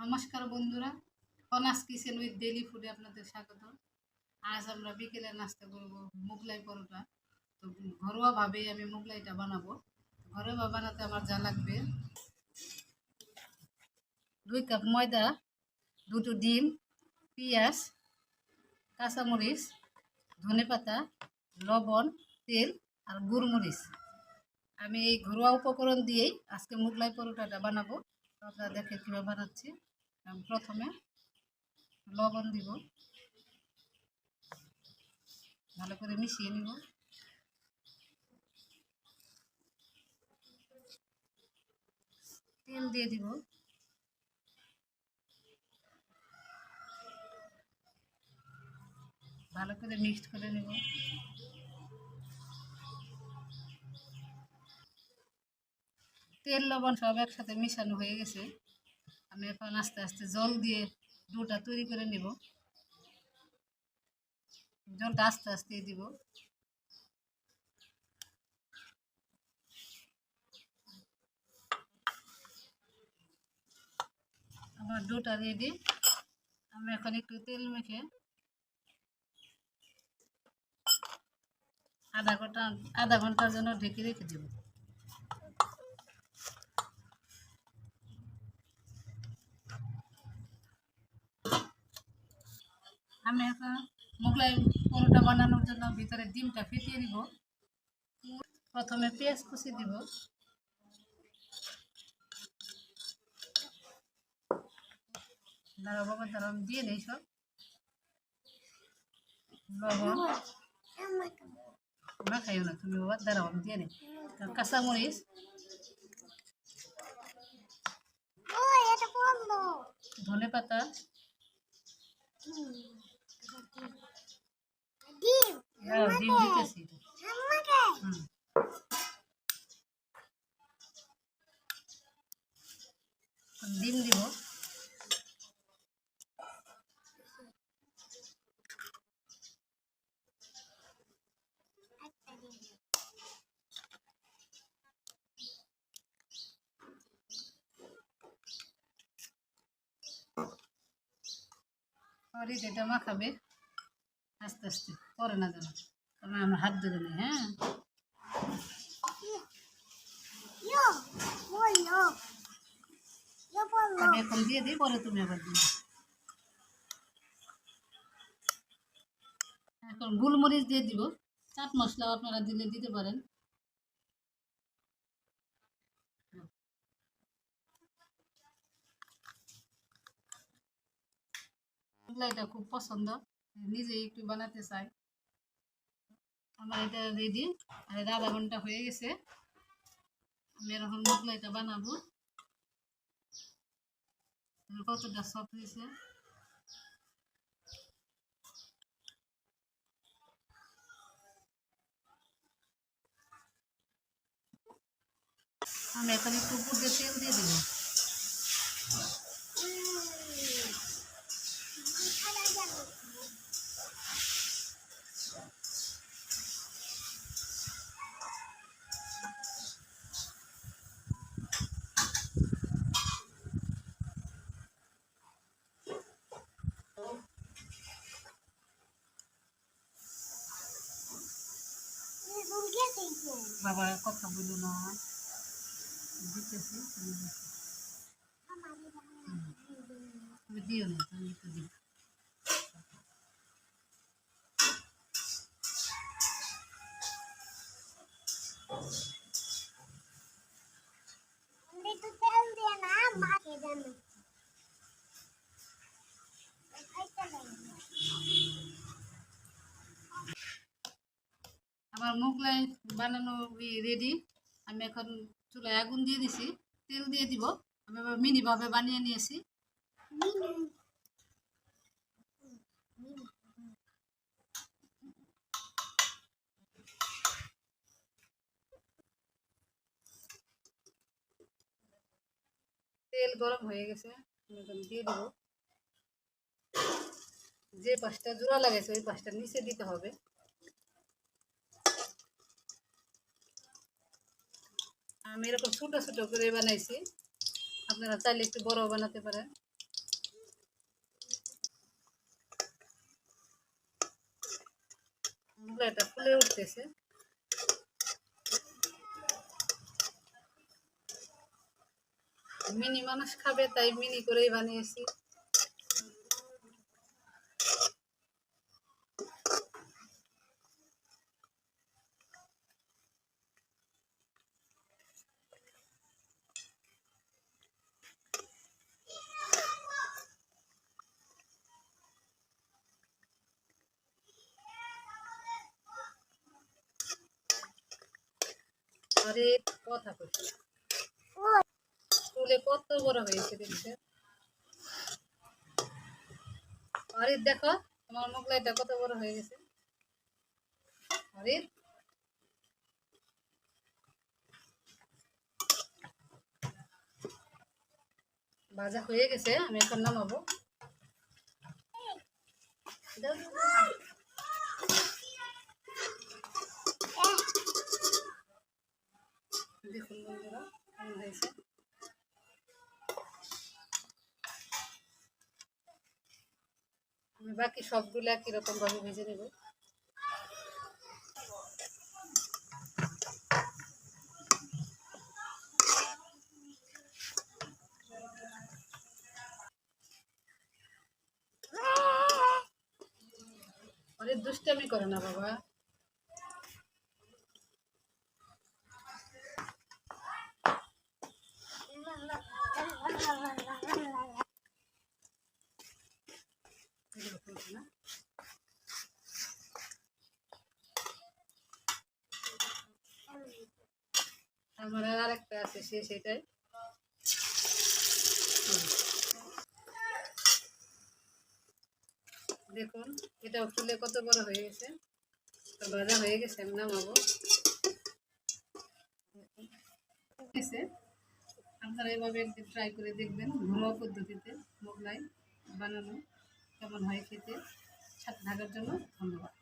নমস্কার বন্ধুরা। অনাস kitchen with daily ফুডে আপনাদের স্বাগত আজ আমরা বিকেলে নাস্তা করব মুগলাই পরোটা। তো ঘরোয়াভাবেই আমি মুগলাইটা বানাবো। ঘরোয়া বানাতে আমার যা লাগবে। দুই কাপ ময়দা, দুটো ডিম, পেঁয়াজ, কাঁচামরিচ, ধনেপাতা, লবণ, তেল আর গুড়মরিচ। আমি এই ঘরোয়া উপকরণ দিয়েই আজকে মুগলাই পরোটাটা বানাবো। আপনারা দেখে কীভাবে বানাচ্ছি। প্রথমে লবণ দিব। ভালো করে মিশিয়ে নিব। তেল দিয়ে দিব। ভালো করে মিক্সড করে নেব। তেল, লবণ সব একসাথে মিশানো হয়ে গেছে। আমি এখন আস্তে আস্তে জল দিয়ে ডোটা তৈরি করে নিব। জলটা আস্তে আস্তে দিব। আমার ডোটা রেডি আমি এখন একটু তেল মেখে আধা ঘণ্টা, আধা ঘণ্টার জন্য ঢেকে রেখে দেবো। আমি এখন মোগলাই পরোটা বানানোর জন্য ভিতরে ডিমটা ফেটিয়ে দিব। প্রথমে পেঁয়াজ কুচি দিব। দাঁড়া বাবা দাঁড়া দিয়ে নেই সব। লবণ। না, খাইও না, তুমি বাবা দাঁড়াও, আমি দিয়ে নেই কাঁচামরিচ। ধনে পাতা হ্যাঁ ডিম দিতেছি। ডিম দিব। আর এটা মাখাবে আস্তে আস্তে পরে না যেন। কারণ আমরা হাত ধরে নিই হ্যাঁ? আমি এখন দিয়ে দিই পরে তুমি আবার দিও। এখন গোলমরিচ দিয়ে দিব। চাট মশলাও আপনারা দিলে দিতে পারেন। এটা খুব পছন্দ। নিজেই একটু বানাতে চাই। আমার এটা রেডি আর এটা আধা ঘণ্টা হয়ে গেছে। আমি এখন মোগলাইটা বানাবো। কতটা সফট হয়েছে। আমি এখন একটু উপর তেল দিয়ে দিব। বাবা কথা বলো না দিতেছি তুমি দেখো। হুম। তুমি দিও না তুমি একটু দিও আমার মোগলাই বানানো রেডি আমি এখন চুলায় আগুন দিয়ে দিছি, তেল দিয়ে দিব। আমি এবার মিনিভাবে বানিয়ে নিয়েছি। তেল গরম হয়ে গেছে দিয়ে দিব। যে পাঁচটা জোড়া লাগাইছে, ওই পাঁচটা নিচে দিতে হবে। আমি এরকম ছোটো ছোটো করে বানাইছি। আপনারা চাইলে একটু বড় বানাতে পারেন। এটা ফুলে উঠতেছে। মিনি মানুষ খাবে, তাই মিনি করেই বানিয়েছি। আরে কথা কইছি। ফুলে কত বড় হয়েছে দেখছে? আরে দেখো, তোমার মোগলাইটা কত বড় হয়ে গেছে। আরে ভাজা হয়ে গেছে, আমি এখন নামাবো। দেখুন বন্ধুরা, কেমন হয়েছে? আমি বাকি সবগুলো একই রকম ভাবে ভেজে নেব? অনেক করে না বাবা। আমার আর একটা আছে, সে সেটাই। দেখুন এটা ফুলে কত বড় হয়ে গেছে। ভাজা হয়ে গেছে, আমি নামাবো। গেছে। আপনারা এভাবে একদিন ট্রাই করে দেখবেন, ঘরোয়া পদ্ধতিতে মোগলাই বানানো কেমন হয় খেতে। সাথে থাকার জন্য ধন্যবাদ।